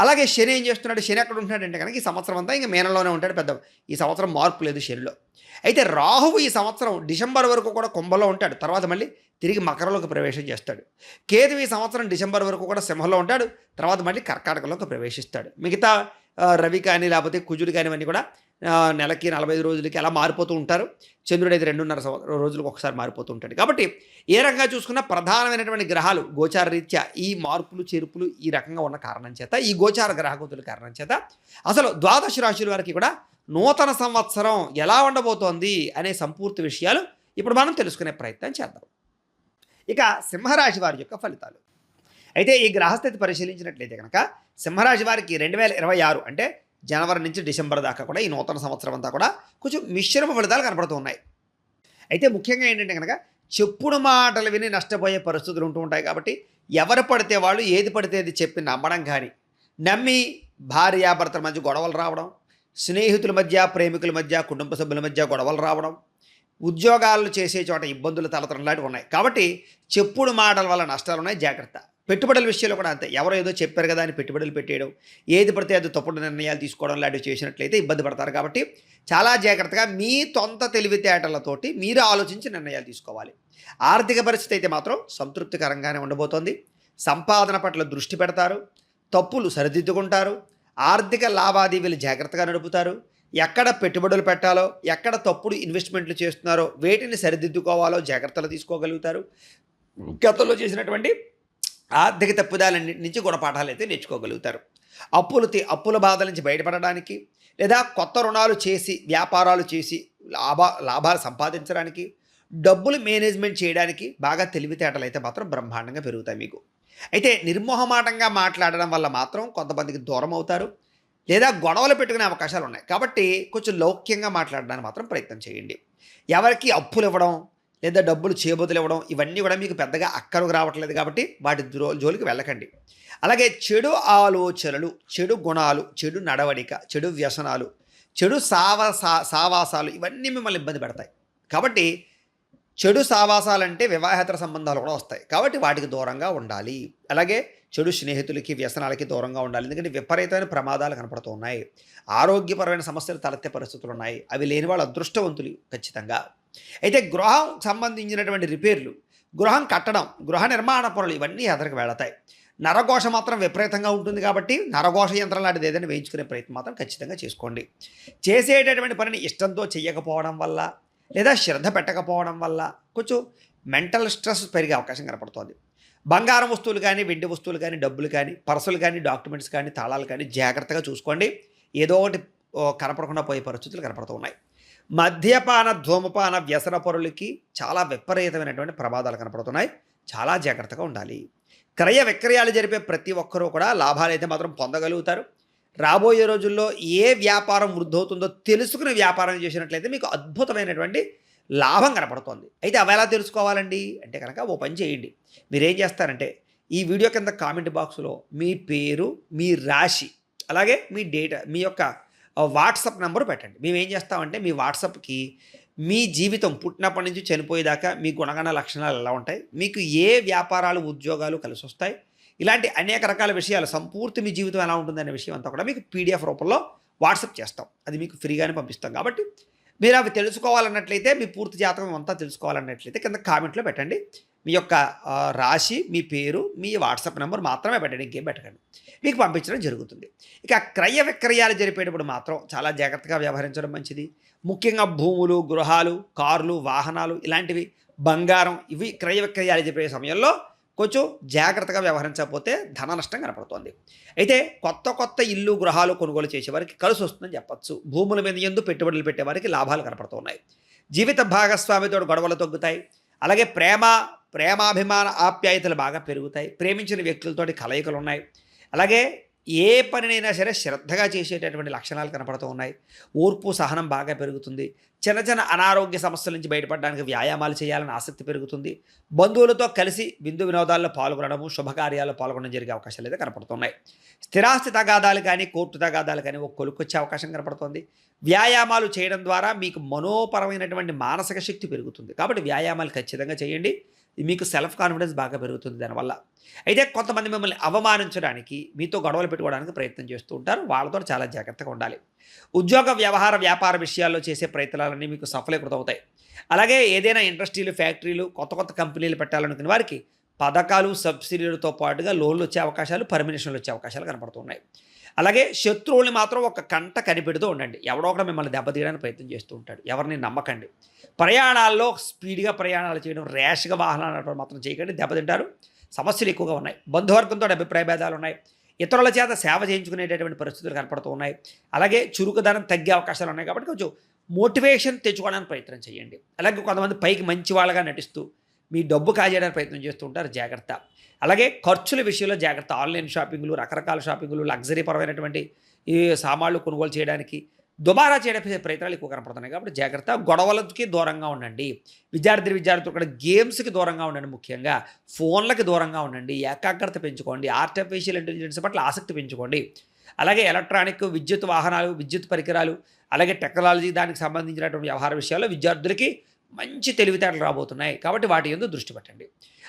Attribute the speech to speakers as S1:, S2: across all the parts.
S1: అలాగే శని ఏం చేస్తున్నాడు? శని ఎక్కడ ఉంటున్నాడంటే కనుక ఈ సంవత్సరం అంతా ఇంకా మేనలోనే ఉంటాడు పెద్ద ఈ సంవత్సరం మార్పు లేదు శనిలో. అయితే రాహువు ఈ సంవత్సరం డిసెంబర్ వరకు కూడా కుంభలో ఉంటాడు. తర్వాత మళ్ళీ తిరిగి మకరంలోకి ప్రవేశం చేస్తాడు. కేతు ఈ సంవత్సరం డిసెంబర్ వరకు కూడా సింహంలో ఉంటాడు. తర్వాత మళ్ళీ కర్కాటకలోకి ప్రవేశిస్తాడు. మిగతా రవి కానీ లేకపోతే కుజుడు కానీ ఇవన్నీ కూడా నెలకి నలభై ఐదు రోజులకి అలా మారిపోతూ ఉంటారు. చంద్రుడు అయితే రెండున్నర రోజులకు ఒకసారి మారిపోతూ ఉంటాడు. కాబట్టి ఏ రకంగా చూసుకున్నా ప్రధానమైనటువంటి గ్రహాలు గోచార రీత్యా ఈ మార్పులు చేర్పులు ఈ రకంగా ఉన్న కారణం చేత ఈ గోచార గ్రహగతుల కారణం చేత అసలు ద్వాదశ రాశుల వారికి కూడా నూతన సంవత్సరం ఎలా ఉండబోతోంది అనే సంపూర్తి విషయాలు ఇప్పుడు మనం తెలుసుకునే ప్రయత్నం చేద్దాం. ఇక సింహరాశి వారి యొక్క ఫలితాలు. అయితే ఈ గ్రహస్థితి పరిశీలించినట్లయితే కనుక సింహరాశి వారికి రెండు వేల ఇరవై ఆరు అంటే జనవరి నుంచి డిసెంబర్ దాకా కూడా ఈ నూతన సంవత్సరం అంతా కూడా కొంచెం మిశ్రమ ఫలితాలు కనపడుతూ ఉన్నాయి అయితే ముఖ్యంగా ఏంటంటే కనుక చెప్పుడు మాటలు విని నష్టపోయే పరిస్థితులు ఉంటూ ఉంటాయి కాబట్టి ఎవరు పడితే వాళ్ళు ఏది పడితే అది చెప్పి నమ్మడం కానీ నమ్మి భార్యాభర్తల మధ్య గొడవలు రావడం స్నేహితుల మధ్య ప్రేమికుల మధ్య కుటుంబ సభ్యుల మధ్య గొడవలు రావడం ఉద్యోగాలు చేసే చోట ఇబ్బందులు తలతరం లాంటివి ఉన్నాయి. కాబట్టి చెప్పుడు మాటల వల్ల నష్టాలు ఉన్నాయి జాగ్రత్త. పెట్టుబడుల విషయంలో కూడా అంతే. ఎవరో ఏదో చెప్పారు కదా అని పెట్టుబడులు పెట్టేయడం ఏది పడితే అది తప్పుడు నిర్ణయాలు తీసుకోవడం లాంటివి చేసినట్లయితే ఇబ్బంది పడతారు కాబట్టి చాలా జాగ్రత్తగా మీ సొంత తెలివితేటలతోటి మీరు ఆలోచించి నిర్ణయాలు తీసుకోవాలి. ఆర్థిక పరిస్థితి అయితే మాత్రం సంతృప్తికరంగానే ఉండబోతోంది. సంపాదన పట్ల దృష్టి పెడతారు తప్పులు సరిదిద్దుకుంటారు ఆర్థిక లావాదేవీలు జాగ్రత్తగా నడుపుతారు. ఎక్కడ పెట్టుబడులు పెట్టాలో ఎక్కడ తప్పుడు ఇన్వెస్ట్మెంట్లు చేస్తున్నారో వేటిని సరిదిద్దుకోవాలో జాగ్రత్తలు తీసుకోగలుగుతారు. గతంలో చేసినటువంటి ఆర్థిక తప్పుదాలన్నింటి నుంచి గుణపాఠాలు అయితే నేర్చుకోగలుగుతారు. అప్పులు అప్పుల బాధల నుంచి బయటపడడానికి లేదా కొత్త రుణాలు చేసి వ్యాపారాలు చేసి లాభ లాభాలు సంపాదించడానికి డబ్బులు మేనేజ్మెంట్ చేయడానికి బాగా తెలివితేటలు అయితే మాత్రం బ్రహ్మాండంగా పెరుగుతాయి మీకు. అయితే నిర్మోహమాటంగా మాట్లాడడం వల్ల మాత్రం కొంతమందికి దూరం అవుతారు లేదా గొడవలు పెట్టుకునే అవకాశాలు ఉన్నాయి. కాబట్టి కొంచెం లౌక్యంగా మాట్లాడడానికి మాత్రం ప్రయత్నం చేయండి. ఎవరికి అప్పులు ఇవ్వడం లేదా డబ్బులు చేయబోతులు ఇవ్వడం ఇవన్నీ కూడా మీకు పెద్దగా అక్కరకు రావట్లేదు కాబట్టి వాటి జోలికి వెళ్ళకండి. అలాగే చెడు ఆలోచనలు చెడు గుణాలు చెడు నడవడిక చెడు వ్యసనాలు చెడు సావాసా సావాసాలు ఇవన్నీ మిమ్మల్ని ఇబ్బంది పెడతాయి. కాబట్టి చెడు సావాసాలంటే వివాహేతర సంబంధాలు కూడా వస్తాయి. కాబట్టి వాటికి దూరంగా ఉండాలి. అలాగే చెడు స్నేహితులకి వ్యసనాలకి దూరంగా ఉండాలి. ఎందుకంటే విపరీతమైన ప్రమాదాలు కనపడుతూ ఉన్నాయి ఆరోగ్యపరమైన సమస్యలు తలెత్తే పరిస్థితులు ఉన్నాయి. అవి లేని వాళ్ళు అదృష్టవంతులు ఖచ్చితంగా. అయితే గృహం సంబంధించినటువంటి రిపేర్లు గృహం కట్టడం గృహ నిర్మాణ పనులు ఇవన్నీ ఎదరికి వెళతాయి. నరఘోష మాత్రం విపరీతంగా ఉంటుంది కాబట్టి నరఘోష యంత్రం లాంటిది ఏదైనా వేయించుకునే ప్రయత్నం మాత్రం ఖచ్చితంగా చేసుకోండి. చేసేటటువంటి పనిని ఇష్టంతో చేయకపోవడం వల్ల లేదా శ్రద్ధ పెట్టకపోవడం వల్ల కొంచెం మెంటల్ స్ట్రెస్ పెరిగే అవకాశం కనపడుతోంది. బంగారం వస్తువులు కానీ వెండి వస్తువులు కానీ డబ్బులు కానీ పర్సులు కానీ డాక్యుమెంట్స్ కానీ తాళాలు కానీ జాగ్రత్తగా చూసుకోండి. ఏదో ఒకటి కనపడకుండా పోయే పరిస్థితులు కనపడుతూ ఉన్నాయి. మద్యపాన ధూమపాన వ్యసన పరులకి చాలా విపరీతమైనటువంటి ప్రమాదాలు కనపడుతున్నాయి. చాలా జాగ్రత్తగా ఉండాలి. క్రయ విక్రయాలు జరిపే ప్రతి ఒక్కరూ కూడా లాభాలు అయితే మాత్రం పొందగలుగుతారు. రాబోయే రోజుల్లో ఏ వ్యాపారం వృద్ధవుతుందో తెలుసుకుని వ్యాపారం చేసినట్లయితే మీకు అద్భుతమైనటువంటి లాభం కనపడుతోంది. అయితే అవి ఎలా తెలుసుకోవాలండి? అంటే కనుక ఓ పని చేయండి. మీరేం చేస్తారంటే ఈ వీడియో కింద కామెంట్ బాక్స్లో మీ పేరు మీ రాశి అలాగే మీ డేటా మీ యొక్క వాట్సాప్ నెంబర్ పెట్టండి. మేము ఏం చేస్తామంటే మీ వాట్సాప్కి మీ జీవితం పుట్టినప్పటి నుంచి చనిపోయేదాకా మీ గుణగణ లక్షణాలు ఎలా ఉంటాయి మీకు ఏ వ్యాపారాలు ఉద్యోగాలు కలిసి వస్తాయి ఇలాంటి అనేక రకాల విషయాలు సంపూర్తి మీ జీవితం ఎలా ఉంటుందనే విషయం అంతా కూడా మీకు పీడిఎఫ్ రూపంలో వాట్సాప్ చేస్తాం. అది మీకు ఫ్రీగానే పంపిస్తాం కాబట్టి మీరు అవి తెలుసుకోవాలన్నట్లయితే మీ పూర్తి జాతకం అంతా తెలుసుకోవాలన్నట్లయితే కింద కామెంట్లో పెట్టండి. మీ యొక్క రాశి మీ పేరు మీ వాట్సాప్ నెంబర్ మాత్రమే పెట్టండి ఇంకేం పెట్టకండి. మీకు పంపించడం జరుగుతుంది. ఇక క్రయ విక్రయాలు జరిపేటప్పుడు మాత్రం చాలా జాగ్రత్తగా వ్యవహరించడం మంచిది. ముఖ్యంగా భూములు గృహాలు కార్లు వాహనాలు ఇలాంటివి బంగారం ఇవి క్రయ విక్రయాలు జరిపే సమయంలో కొంచెం జాగ్రత్తగా వ్యవహరించకపోతే ధన నష్టం కనపడుతోంది. అయితే కొత్త కొత్త ఇల్లు గృహాలు కొనుగోలు చేసేవారికి కలిసి వస్తుందని చెప్పచ్చు. భూముల మీద ఎందు పెట్టుబడులు పెట్టేవారికి లాభాలు కనపడుతున్నాయి. జీవిత భాగస్వామితో గొడవలు తగ్గుతాయి అలాగే ప్రేమ ప్రేమాభిమాన ఆప్యాయతలు బాగా పెరుగుతాయి. ప్రేమించిన వ్యక్తులతోటి కలయికలు ఉన్నాయి అలాగే ఏ పనినైనా సరే శ్రద్ధగా చేసేటటువంటి లక్షణాలు కనపడుతూ ఉన్నాయి. ఓర్పు సహనం బాగా పెరుగుతుంది. చిన్న చిన్న అనారోగ్య సమస్యల నుంచి బయటపడడానికి వ్యాయామాలు చేయాలని ఆసక్తి పెరుగుతుంది. బంధువులతో కలిసి విందు వినోదాల్లో పాల్గొనడము శుభకార్యాల్లో పాల్గొనడం జరిగే అవకాశాలు అయితే కనపడుతున్నాయి. స్థిరాస్తి తగాదాలు కానీ కోర్టు తగాదాలు కానీ ఒక కొలుకొచ్చే అవకాశం కనపడుతుంది. వ్యాయామాలు చేయడం ద్వారా మీకు మనోపరమైనటువంటి మానసిక శక్తి పెరుగుతుంది. కాబట్టి వ్యాయామాలు ఖచ్చితంగా చేయండి. మీకు సెల్ఫ్ కాన్ఫిడెన్స్ బాగా పెరుగుతుంది దానివల్ల. అయితే కొంతమంది మిమ్మల్ని అవమానించడానికి మీతో గొడవలు పెట్టుకోవడానికి ప్రయత్నం చేస్తూ ఉంటారు. వాళ్ళతో చాలా జాగ్రత్తగా ఉండాలి. ఉద్యోగ వ్యవహార వ్యాపార విషయాల్లో చేసే ప్రయత్నాలన్నీ మీకు సఫలీకృతం అవుతాయి. అలాగే ఏదైనా ఇండస్ట్రీలు ఫ్యాక్టరీలు కొత్త కొత్త కంపెనీలు పెట్టాలనుకునే వారికి పథకాలు సబ్సిడీలతో పాటుగా లోన్లు వచ్చే అవకాశాలు పర్మినేషన్లు వచ్చే అవకాశాలు కనపడుతున్నాయి. అలాగే శత్రువుల్ని మాత్రం ఒక కంట కనిపెడుతూ ఉండండి. ఎవడో ఒకడు మిమ్మల్ని దెబ్బతీయడానికి ప్రయత్నం చేస్తూ ఉంటాడు. ఎవరిని నమ్మకండి. ప్రయాణాల్లో స్పీడ్గా ప్రయాణాలు చేయడం ర్యాష్గా వాహనాలు నడపడం మాత్రం చేయకండి. దెబ్బతింటారు. సమస్యలు ఎక్కువగా ఉన్నాయి. బంధువర్గంతో అభిప్రాయ భేదాలు ఉన్నాయి. ఇతరుల చేత సేవ చేయించుకునేటటువంటి పరిస్థితులు కనపడుతూ ఉన్నాయి. అలాగే చురుకుదనం తగ్గే అవకాశాలు ఉన్నాయి కాబట్టి కొంచెం మోటివేషన్ తెచ్చుకోవడానికి ప్రయత్నం చేయండి. అలాగే కొంతమంది పైకి మంచి వాళ్ళగా నటిస్తూ మీ డబ్బు కాజేయడానికి ప్రయత్నం చేస్తూ ఉంటారు. జాగ్రత్త. అలాగే ఖర్చుల విషయంలో జాగ్రత్త. ఆన్లైన్ షాపింగ్లు రకరకాల షాపింగ్లు లగ్జరీ పరమైనటువంటి ఈ సామాన్లు కొనుగోలు చేయడానికి దుబారా చేయడానికి ప్రయత్నాలు ఎక్కువ కనపడుతున్నాయి. కాబట్టి జాగ్రత్త గొడవలకి దూరంగా ఉండండి. విద్యార్థి విద్యార్థులు కూడా గేమ్స్కి దూరంగా ఉండండి ముఖ్యంగా. ఫోన్లకి దూరంగా ఉండండి. ఏకాగ్రత పెంచుకోండి. ఆర్టిఫిషియల్ ఇంటెలిజెన్స్ పట్ల ఆసక్తి పెంచుకోండి. అలాగే ఎలక్ట్రానిక్ విద్యుత్ వాహనాలు విద్యుత్ పరికరాలు అలాగే టెక్నాలజీ దానికి సంబంధించినటువంటి వ్యవహార విషయాల్లో విద్యార్థులకి మంచి తెలివితేటలు రాబోతున్నాయి. కాబట్టి వాటి ఎందు దృష్టి పెట్టండి.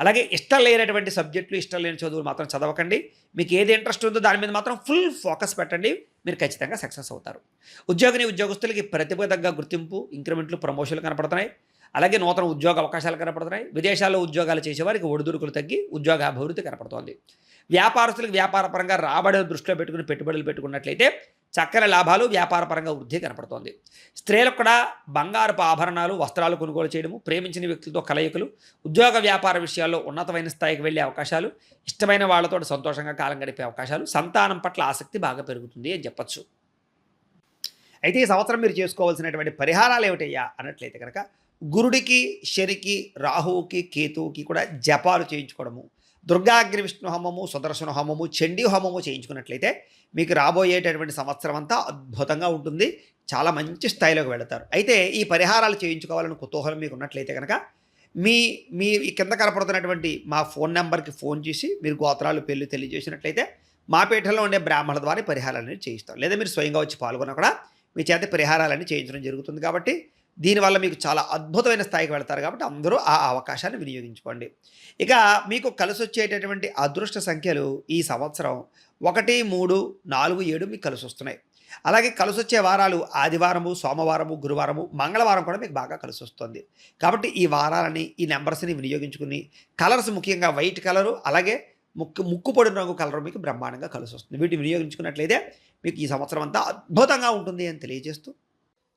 S1: అలాగే ఇష్టం లేనటువంటి సబ్జెక్టులు ఇష్టం లేని చదువులు మాత్రం చదవకండి. మీకు ఏది ఇంట్రెస్ట్ ఉందో దాని మీద మాత్రం ఫుల్ ఫోకస్ పెట్టండి. మీరు ఖచ్చితంగా సక్సెస్ అవుతారు. ఉద్యోగిని ఉద్యోగస్తులకి ప్రతిభ తగ్గ గుర్తింపు ఇంక్రిమెంట్లు ప్రమోషన్లు కనపడుతున్నాయి. అలాగే నూతన ఉద్యోగ అవకాశాలు కనపడుతున్నాయి. విదేశాల్లో ఉద్యోగాలు చేసేవారికి ఒడిదుడుకులు తగ్గి ఉద్యోగ అభివృద్ధి కనపడుతోంది. వ్యాపారస్తులకు వ్యాపారపరంగా రాబడి దృష్టిలో పెట్టుకుని పెట్టుబడులు పెట్టుకున్నట్లయితే చక్కని లాభాలు వ్యాపారపరంగా వృద్ధి కనపడుతోంది. స్త్రీలకు కూడా బంగారపు ఆభరణాలు వస్త్రాలు కొనుగోలు చేయడము ప్రేమించిన వ్యక్తులతో కలయికలు ఉద్యోగ వ్యాపార విషయాల్లో ఉన్నతమైన స్థాయికి వెళ్ళే అవకాశాలు ఇష్టమైన వాళ్ళతో సంతోషంగా కాలం గడిపే అవకాశాలు సంతానం పట్ల ఆసక్తి బాగా పెరుగుతుంది అని చెప్పచ్చు. అయితే ఈ సంవత్సరం మీరు చేసుకోవాల్సినటువంటి పరిహారాలు ఏమిటయ్యా అన్నట్లయితే కనుక గురుడికి శనికి రాహువుకి కేతువుకి కూడా జపాలు చేయించుకోవడము దుర్గాగ్ని విష్ణు హోమము సుదర్శన హోమము చండీ హోమము చేయించుకున్నట్లయితే మీకు రాబోయేటటువంటి సంవత్సరం అంతా అద్భుతంగా ఉంటుంది. చాలా మంచి స్థాయిలోకి వెళతారు. అయితే ఈ పరిహారాలు చేయించుకోవాలని కుతూహలం మీకు ఉన్నట్లయితే కనుక మీ మీ కింద కనపడుతున్నటువంటి మా ఫోన్ నెంబర్కి ఫోన్ చేసి మీరు గోత్రాలు పెళ్ళి తెలియజేసినట్లయితే మా పీఠంలో ఉండే బ్రాహ్మణుల ద్వారా పరిహారాలన్నీ చేయిస్తాం. లేదా మీరు స్వయంగా వచ్చి పాల్గొన్నా కూడా మీ చేత పరిహారాలన్నీ చేయించడం జరుగుతుంది కాబట్టి దీనివల్ల మీకు చాలా అద్భుతమైన స్థాయికి వెళ్తారు కాబట్టి అందరూ ఆ అవకాశాన్ని వినియోగించుకోండి. ఇక మీకు కలిసి వచ్చేటటువంటి అదృష్ట సంఖ్యలు ఈ సంవత్సరం ఒకటి మూడు నాలుగు ఏడు మీకు కలిసి వస్తున్నాయి అలాగే కలిసి వచ్చే వారాలు ఆదివారము సోమవారము గురువారము మంగళవారం కూడా మీకు బాగా కలిసి వస్తుంది కాబట్టి ఈ వారాలని ఈ నెంబర్స్ని వినియోగించుకుని కలర్స్ ముఖ్యంగా వైట్ కలరు అలాగే ముక్కు ముక్కు పొడిన రంగు కలర్ మీకు బ్రహ్మాండంగా కలిసి వస్తుంది వీటిని వినియోగించుకున్నట్లయితే మీకు ఈ సంవత్సరం అంతా అద్భుతంగా ఉంటుంది అని తెలియజేస్తూ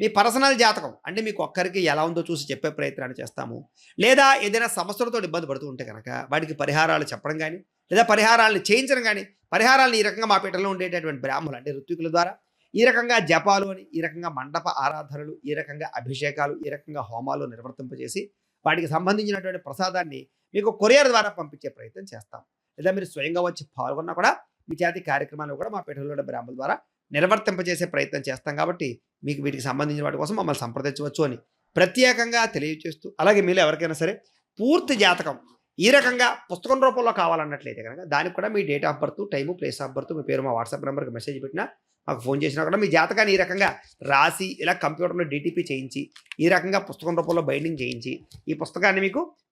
S1: మీ పర్సనల్ జాతకం. అంటే మీకు ఒక్కరికి ఎలా ఉందో చూసి చెప్పే ప్రయత్నాన్ని చేస్తాము. లేదా ఏదైనా సమస్యలతో ఇబ్బంది పడుతూ ఉంటే కనుక వాటికి పరిహారాలు చెప్పడం కానీ లేదా పరిహారాలను చేయించడం కానీ పరిహారాలను ఈ రకంగా మా పీఠంలో ఉండేటటువంటి బ్రాహ్మణులు అంటే ఋత్వికుల ద్వారా ఈ రకంగా జపాలు అని ఈ రకంగా మండప ఆరాధనలు ఈ రకంగా అభిషేకాలు ఈ రకంగా హోమాలు నిర్వర్తింపజేసి వాటికి సంబంధించినటువంటి ప్రసాదాన్ని మీకు కొరియర్ ద్వారా పంపించే ప్రయత్నం చేస్తాం. లేదా మీరు స్వయంగా వచ్చి పాల్గొన్నా కూడా మీ జాతి కార్యక్రమాలు కూడా మా పీఠంలో ఉండే బ్రాహ్మణుల ద్వారా నిర్వర్తింపజేసే ప్రయత్నం చేస్తాం కాబట్టి మీకు వీటికి సంబంధించిన వాటి కోసం మమ్మల్ని సంప్రదించవచ్చు అని ప్రత్యేకంగా తెలియజేస్తూ అలాగే మీరు ఎవరికైనా సరే పూర్తి జాతకం ఈ రకంగా పుస్తకం రూపంలో కావాలన్నట్లయితే కనుక దానికి కూడా మీ date of birth time place of birth మీ పేరు మా వాట్సాప్ నెంబర్కి మెసేజ్ పెట్టినా మాకు ఫోన్ చేసినా కూడా మీ జాతకాన్ని ఈ రకంగా రాసి ఇలా కంప్యూటర్లో డిటిపి చేయించి ఈ రకంగా పుస్తకం రూపంలో బైండింగ్ చేయించి ఈ పుస్తకాన్ని మీకు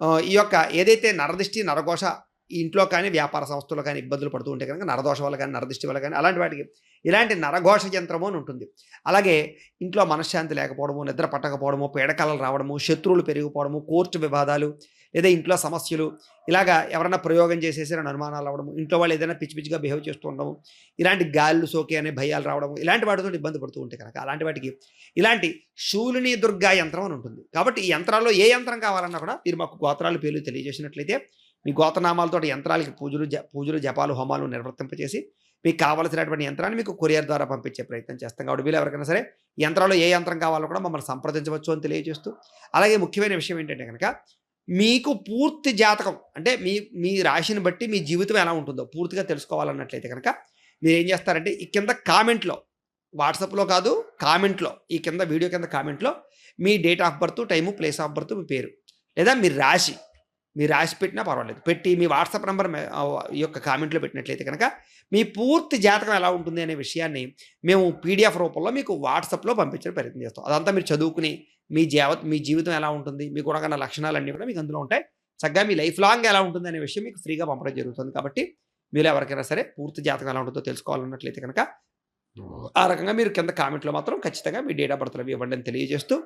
S1: ఈ యొక్క ఏదైతే నరదిష్టి నరఘోష ఇంట్లో కానీ వ్యాపార సంస్థలు కానీ ఇబ్బందులు పడుతూ ఉంటే కనుక నరదోష వల్ల కానీ నరదిష్టి వల్ల కానీ అలాంటి వాటికి ఇలాంటి నరఘోష యంత్రము అని ఉంటుంది. అలాగే ఇంట్లో మనశ్శాంతి లేకపోవడము నిద్ర పట్టకపోవడము పీడకలలు రావడము శత్రువులు పెరిగిపోవడము కోర్టు వివాదాలు లేదా ఇంట్లో సమస్యలు ఇలాగా ఎవరైనా ప్రయోగం చేసేసి అనుమానాలు అవడము ఇంట్లో వాళ్ళు ఏదైనా పిచ్చి పిచ్చిగా బిహేవ్ చేస్తూ ఉండడము ఇలాంటి గాళ్ళు సోకే అనే భయాలు రావడము ఇలాంటి వాటితో ఇబ్బంది పడుతూ ఉంటాయి కనుక అలాంటి వాటికి ఇలాంటి శూలిని దుర్గా యంత్రం అని ఉంటుంది. కాబట్టి ఈ యంత్రాల్లో ఏ యంత్రం కావాలన్నా కూడా మీరు మాకు గోత్రాలు పేర్లు తెలియజేసినట్లయితే మీ గోత్రనామాలతో యంత్రాలకి పూజలు జ పూజలు జపాలు హోమాలు నిర్వర్తింపచేసి మీకు కావలసినటువంటి యంత్రాన్ని మీకు కొరియర్ ద్వారా పంపించే ప్రయత్నం చేస్తాం. కాబట్టి వీళ్ళు ఎవరికైనా సరే యంత్రాలు యంత్రాల్లో ఏ యంత్రం కావాలో కూడా మమ్మల్ని సంప్రదించవచ్చు అని తెలియజేస్తూ అలాగే ముఖ్యమైన విషయం ఏంటంటే కనుక మీకు పూర్తి జాతకం అంటే మీ మీ రాశిని బట్టి మీ జీవితం ఎలా ఉంటుందో పూర్తిగా తెలుసుకోవాలన్నట్లయితే కనుక మీరు ఏం చేస్తారంటే ఈ కింద కామెంట్లో వాట్సాప్లో కాదు కామెంట్లో ఈ కింద వీడియో కింద కామెంట్లో మీ date of birth time place of birth మీ పేరు. లేదా మీ రాశి మీ రాశి పెట్టినా పర్వాలేదు. పెట్టి మీ వాట్సాప్ నెంబర్ ఈ యొక్క కామెంట్లో పెట్టినట్లయితే కనుక మీ పూర్తి జాతకం ఎలా ఉంటుంది అనే విషయాన్ని మేము పీడిఎఫ్ రూపంలో మీకు వాట్సాప్లో పంపించే ప్రయత్నం చేస్తాం. అదంతా మీరు చదువుకుని మీ జీవ మీ జీవితం ఎలా ఉంటుంది? మీ లక్షణాలు లక్షణాలన్నీ కూడా మీకు అందులో ఉంటాయి. చక్కగా మీ లైఫ్ లాంగ్ ఎలా ఉంటుంది అనే విషయం మీకు ఫ్రీగా పంపడం జరుగుతుంది. కాబట్టి మీరు ఎవరికైనా సరే పూర్తి జాతకం ఎలా ఉంటుందో తెలుసుకోవాలన్నట్లయితే కనుక ఆ రకంగా మీరు కింద కామెంట్లో మాత్రం ఖచ్చితంగా మీ డేట్ ఆఫ్ బర్త్ అవి ఇవ్వండి అని తెలియజేస్తూ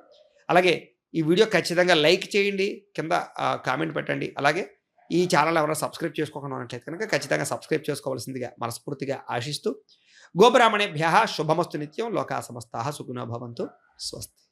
S1: అలాగే ఈ వీడియో ఖచ్చితంగా లైక్ చేయండి. కింద కామెంట్ పెట్టండి. అలాగే ఈ ఛానల్ ఎవరైనా సబ్స్క్రైబ్ చేసుకోకుండా ఉన్నట్లయితే కనుక ఖచ్చితంగా సబ్స్క్రైబ్ చేసుకోవాల్సిందిగా మనస్ఫూర్తిగా ఆశిస్తూ గోబ్రాహ్మణేభ్య శుభమస్తు నిత్యం లోకా సమస్త సుగుణ భవంతు. స్వస్తి.